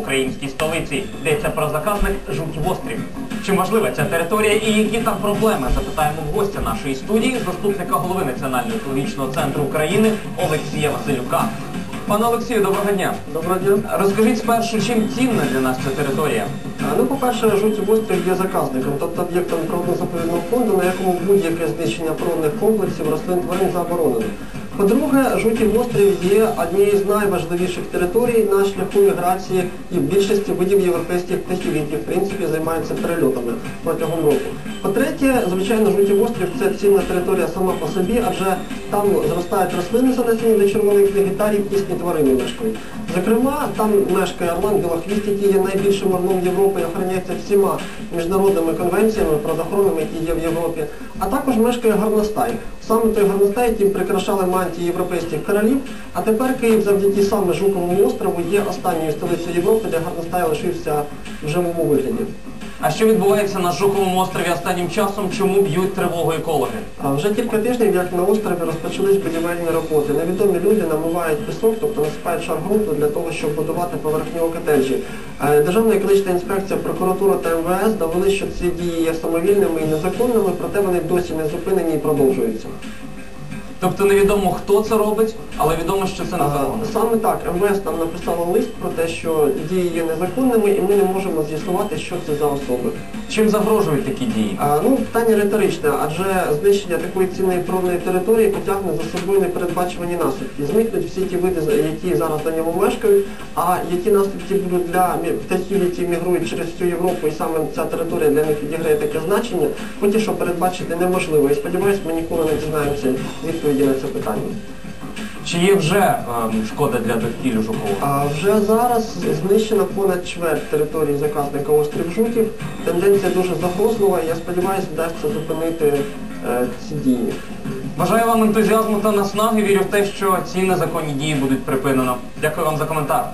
українській столиці. Йдеться про заказник Жуків-Острів. Чим важлива ця територія і які там проблеми? Запитаємо в гостя нашої студії, заступника голови Національного екологічного центру України Олексія Василюка. Пане Олексію, доброго дня. Доброго дня. Розкажіть спершу, чим цінна для нас ця територія? Ну, по-перше, жутів острів є заказником, тобто об'єктом природно-заповідного фонду, на якому будь-яке знищення природних комплексів рослин тварин заборонено. По-друге, жутів острів є однією з найважливіших територій на шляху міграції і більшості видів європейських птахів, які в принципі займаються перельотами протягом року. По-третє, звичайно, жутів острів це цінна територія сама по собі, адже там зростають рослини, занесені до червоної книги рідкісні тварини мешкають. Зокрема, там мешкає орлан білохвіст, який є найбільшим орлом Європи і охороняється всіма міжнародними конвенціями, природоохоронними, які є в Європі. А також мешкає горностай. Саме той яким прикрашали мантії європейських королів. А тепер Київ завдяки саме Жуковому острову є останньою столицею Європи, де горностай лишився в живому вигляді. А що відбувається на Жуковому острові останнім часом? Чому б'ють тривогу екологи? А Вже кілька тижнів, як на острові розпочались будівельні роботи. Невідомі люди намивають пісок, тобто насипають шар ґрунту для того, щоб будувати поверхневі котеджі. Е, Державна екологічна інспекція, прокуратура та МВС довели, що ці дії є самовільними і незаконними, проте вони досі не зупинені і продовжуються. Тобто невідомо, хто це робить, але відомо, що це А, незаконно. Саме так, МВС нам написало лист про те, що дії є незаконними, і ми не можемо з'ясувати, що це за особи. Чим загрожують такі дії? А, ну, питання риторичне, адже знищення такої цінної природної території потягне за собою непередбачувані наслідки. Зникнуть всі ті види, які зараз на ньому мешкають, а які наслідки будуть для птахів, які мігрують через всю Європу, і саме ця територія для них відіграє таке значення, поки що передбачити неможливо. І сподіваюся, ми ніколи не дізнаємося відповіді це питання. Чи є вже ем, шкода для довкілля Жукового? А вже зараз знищено понад чверть території заказника острів Жуків. Тенденція дуже загрозлива, і я сподіваюся, вдасться зупинити е, ці дії. Бажаю вам ентузіазму та наснаги. Вірю в те, що ці незаконні дії будуть припинено. Дякую вам за коментар.